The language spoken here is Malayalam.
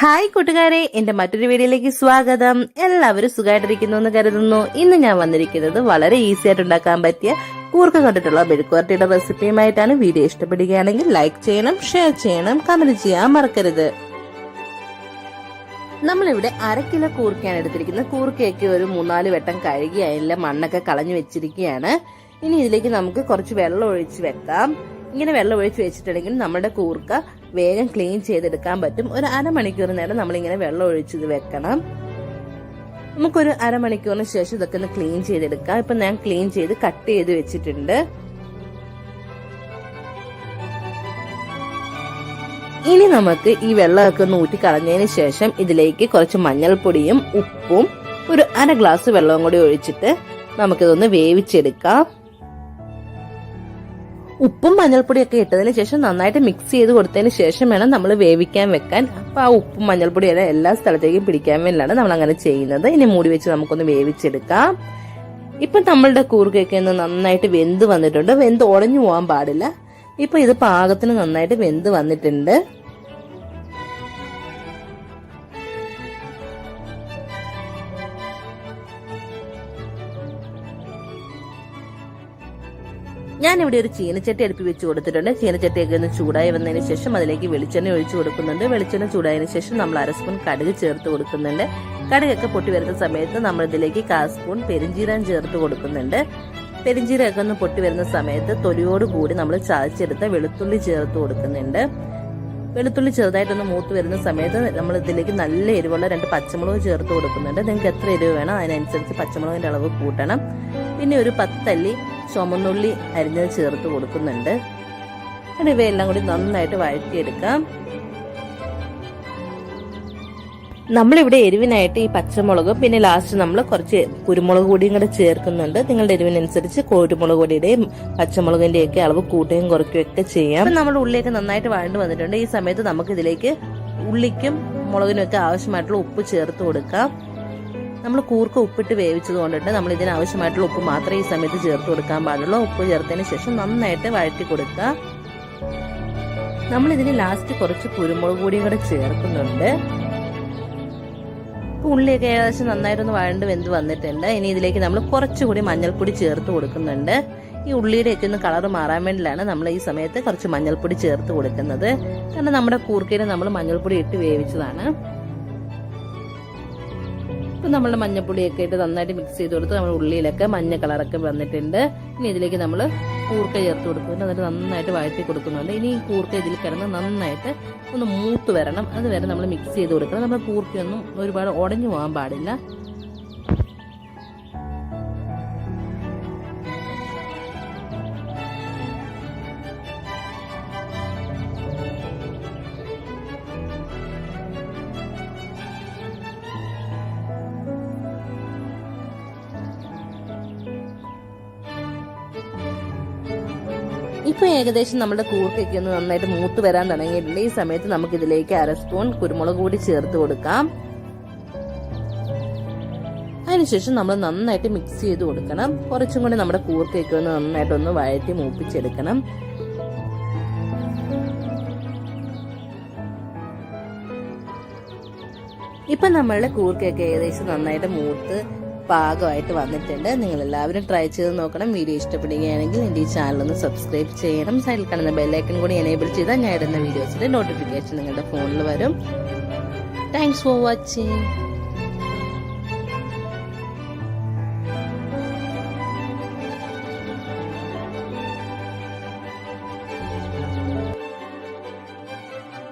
ഹായ് കൂട്ടുകാരെ എന്റെ മറ്റൊരു വീഡിയോയിലേക്ക് സ്വാഗതം. എല്ലാവരും സുഖമായിട്ടിരിക്കുന്നു എന്ന് കരുതുന്നു. ഇന്ന് ഞാൻ വന്നിരിക്കുന്നത് വളരെ ഈസി ആയിട്ട് ഉണ്ടാക്കാൻ പറ്റിയ കൂർക്ക കണ്ടിട്ടുള്ള മെഴുക്കുവരട്ടിയുടെ റെസിപ്പിയുമായിട്ടാണ്. വീഡിയോ ഇഷ്ടപ്പെടുകയാണെങ്കിൽ ലൈക്ക് ചെയ്യണം ഷെയർ ചെയ്യണം കമന്റ് ചെയ്യാൻ മറക്കരുത്. നമ്മളിവിടെ അര കിലോ കൂർക്കയാണ് എടുത്തിരിക്കുന്നത്. കൂർക്കയൊക്കെ ഒരു മൂന്നാൽ വട്ടം കഴുകി അതിലെ മണ്ണൊക്കെ കളഞ്ഞു വെച്ചിരിക്കുകയാണ്. ഇനി ഇതിലേക്ക് നമുക്ക് കുറച്ച് വെള്ളം ഒഴിച്ച് വെക്കാം. ഇങ്ങനെ വെള്ളം ഒഴിച്ച് വെച്ചിട്ടുണ്ടെങ്കിൽ നമ്മുടെ കൂർക്ക വേഗം ക്ലീൻ ചെയ്തെടുക്കാൻ പറ്റും. ഒരു അരമണിക്കൂർ നേരം നമ്മളിങ്ങനെ വെള്ളം ഒഴിച്ചത് വെക്കണം. നമുക്കൊരു അരമണിക്കൂറിന് ശേഷം ഇതൊക്കെ ഒന്ന് ക്ലീൻ ചെയ്തെടുക്കാം. ഇപ്പൊ ഞാൻ ക്ലീൻ ചെയ്ത് കട്ട് ചെയ്ത് വെച്ചിട്ടുണ്ട്. ഇനി നമുക്ക് ഈ വെള്ളമൊക്കെ ഒന്ന് ഊറ്റി കളഞ്ഞതിന് ശേഷം ഇതിലേക്ക് കുറച്ച് മഞ്ഞൾപ്പൊടിയും ഉപ്പും ഒരു അര ഗ്ലാസ് വെള്ളവും കൂടി ഒഴിച്ചിട്ട് നമുക്കിതൊന്ന് വേവിച്ചെടുക്കാം. ഉപ്പും മഞ്ഞൾപ്പൊടിയൊക്കെ ഇട്ടതിന് ശേഷം നന്നായിട്ട് മിക്സ് ചെയ്ത് കൊടുത്തതിന് ശേഷം വേണം നമ്മൾ വേവിക്കാൻ വെക്കാൻ. അപ്പൊ ആ ഉപ്പും മഞ്ഞൾപ്പൊടിയെല്ലാം എല്ലാ സ്ഥലത്തേക്കും പിടിക്കാൻ വേണ്ടിയാണ് നമ്മൾ അങ്ങനെ ചെയ്യുന്നത്. ഇനി മൂടി വെച്ച് നമുക്കൊന്ന് വേവിച്ചെടുക്കാം. ഇപ്പൊ നമ്മളുടെ കൂർക്കയൊക്കെ ഒന്ന് നന്നായിട്ട് വെന്ത് വന്നിട്ടുണ്ട്. വെന്ത് ഉടഞ്ഞു പോകാൻ പാടില്ല. ഇപ്പൊ ഇത് പാകത്തിന് നന്നായിട്ട് വെന്ത് വന്നിട്ടുണ്ട്. ഞാനിവിടെ ഒരു ചീനച്ചട്ടി അടുപ്പി വെച്ച് കൊടുത്തിട്ടുണ്ട്. ചീനച്ചട്ടിയൊക്കെ ഒന്ന് ചൂടായി വന്നതിന് ശേഷം അതിലേക്ക് വെളിച്ചെണ്ണ ഒഴിച്ചു കൊടുക്കുന്നുണ്ട്. വെളിച്ചെണ്ണ ചൂടായതിനു ശേഷം നമ്മൾ അര സ്പൂൺ കടുക് ചേർത്ത് കൊടുക്കുന്നുണ്ട്. കടുകൊക്കെ പൊട്ടി വരുന്ന സമയത്ത് നമ്മൾ ഇതിലേക്ക് കാ സ്പൂൺ പെരിഞ്ചീരം ചേർത്ത് കൊടുക്കുന്നുണ്ട്. പെരിഞ്ചീരമൊക്കെ ഒന്ന് പൊട്ടി വരുന്ന സമയത്ത് തൊലിയോട് കൂടി നമ്മൾ ചതച്ചെടുത്ത വെളുത്തുള്ളി ചേർത്ത് കൊടുക്കുന്നുണ്ട്. വെളുത്തുള്ളി ചെറുതായിട്ടൊന്ന് മൂത്ത് വരുന്ന സമയത്ത് നമ്മൾ ഇതിലേക്ക് നല്ല എരിവുള്ള രണ്ട് പച്ചമുളക് ചേർത്ത് കൊടുക്കുന്നുണ്ട്. നിങ്ങൾക്ക് എത്ര എരിവ് വേണം അതിനനുസരിച്ച് പച്ചമുളകിന്റെ അളവ് കൂട്ടണം. പിന്നെ ഒരു പത്തല്ലി ചുമന്നുള്ളി അരിഞ്ഞത് ചേർത്ത് കൊടുക്കുന്നുണ്ട്. അങ്ങനെ ഇവയെല്ലാം കൂടി നന്നായിട്ട് വഴറ്റിയെടുക്കാം. നമ്മളിവിടെ എരിവിനായിട്ട് ഈ പച്ചമുളകും പിന്നെ ലാസ്റ്റ് നമ്മൾ കുറച്ച് കുരുമുളക് പൊടിയും കൂടെ ചേർക്കുന്നുണ്ട്. നിങ്ങളുടെ എരിവിനനുസരിച്ച് കുരുമുളക് പൊടിയുടെയും പച്ചമുളകിന്റെ ഒക്കെ അളവ് കൂട്ടുകയും കുറയ്ക്കുകയും ഒക്കെ ചെയ്യാം. അപ്പൊ നമ്മുടെ ഉള്ളിയൊക്കെ നന്നായിട്ട് വഴണ്ട് വന്നിട്ടുണ്ട്. ഈ സമയത്ത് നമുക്ക് ഇതിലേക്ക് ഉള്ളിക്കും മുളകിനും ഒക്കെ ആവശ്യമായിട്ടുള്ള ഉപ്പ് ചേർത്ത് കൊടുക്കാം. നമ്മൾ കൂർക്ക ഉപ്പിട്ട് വേവിച്ചത് കൊണ്ടിട്ട് നമ്മൾ ഇതിന് ആവശ്യമായിട്ടുള്ള ഉപ്പ് മാത്രമേ ഈ സമയത്ത് ചേർത്ത് കൊടുക്കാൻ പാടുള്ളൂ. ഉപ്പ് ചേർത്തതിന് ശേഷം നന്നായിട്ട് വഴറ്റി കൊടുക്കുക. നമ്മൾ ഇതിന് ലാസ്റ്റ് കുറച്ച് കുരുമുളക് പൊടിയും കൂടെ ചേർക്കുന്നുണ്ട്. ഉള്ളിയൊക്കെ ഏകദേശം നന്നായിട്ടൊന്ന് വഴണ്ട് വെന്ത് വന്നിട്ടുണ്ട്. ഇനി ഇതിലേക്ക് നമ്മൾ കുറച്ചുകൂടി മഞ്ഞൾപ്പൊടി ചേർത്ത് കൊടുക്കുന്നുണ്ട്. ഈ ഉള്ളിയുടെ ഒക്കെ ഒന്ന് കളർ മാറാൻ വേണ്ടിയിലാണ് നമ്മൾ ഈ സമയത്ത് കുറച്ച് മഞ്ഞൾപ്പൊടി ചേർത്ത് കൊടുക്കുന്നത്. കാരണം നമ്മുടെ കൂർക്കയിൽ നമ്മൾ മഞ്ഞൾപ്പൊടി ഇട്ട് വേവിച്ചതാണ്. ഇപ്പം നമ്മളുടെ മഞ്ഞപ്പൊടിയൊക്കെ ഇട്ട് നന്നായിട്ട് മിക്സ് ചെയ്ത് കൊടുത്ത് നമ്മുടെ ഉള്ളിയിലൊക്കെ മഞ്ഞ കളറൊക്കെ വന്നിട്ടുണ്ട്. ഇനി ഇതിലേക്ക് നമ്മൾ കൂർക്ക ചേർത്ത് കൊടുക്കുന്നുണ്ട് എന്നിട്ട് നന്നായിട്ട് വഴറ്റി കൊടുക്കുന്നുണ്ട്. ഇനി ഈ കൂർക്ക ഇതിൽ കിടന്ന് നന്നായിട്ട് ഒന്ന് മൂത്ത് വരണം. അതുവരെ നമ്മൾ മിക്സ് ചെയ്ത് കൊടുക്കണം. നമ്മൾ കൂർക്കയൊന്നും ഒരുപാട് ഉടഞ്ഞു പോകാൻ പാടില്ല. ഇപ്പൊ ഏകദേശം നമ്മുടെ കൂർക്കൊക്കെ ഒന്ന് നന്നായിട്ട് മൂത്ത് വരാൻ തുടങ്ങിയിട്ടുണ്ട്. ഈ സമയത്ത് നമുക്ക് ഇതിലേക്ക് അര സ്പൂൺ കുരുമുളക് കൂടി ചേർത്ത് കൊടുക്കാം. അതിനുശേഷം നമ്മൾ നന്നായിട്ട് മിക്സ് ചെയ്ത് കൊടുക്കണം. കുറച്ചും കൂടി നമ്മുടെ കൂർക്കൊക്കെ ഒന്ന് നന്നായിട്ട് ഒന്ന് വഴറ്റി മൂപ്പിച്ചെടുക്കണം. ഇപ്പൊ നമ്മളുടെ കൂർക്കൊക്കെ ഏകദേശം നന്നായിട്ട് മൂത്ത് പാകമായിട്ട് വന്നിട്ടുണ്ട്. നിങ്ങൾ എല്ലാവരും ട്രൈ ചെയ്ത് നോക്കണം. വീഡിയോ ഇഷ്ടപ്പെടുകയാണെങ്കിൽ എന്റെ ഈ ചാനൽ ഒന്ന് സബ്സ്ക്രൈബ് ചെയ്യണം. സൈഡിൽ കാണുന്ന ബെല്ലൈക്കൺ കൂടി എനേബിൾ ചെയ്താൽ ഞാൻ ഇടുന്ന വീഡിയോസിന്റെ നോട്ടിഫിക്കേഷൻ നിങ്ങളുടെ ഫോണിൽ വരും. Thanks for watching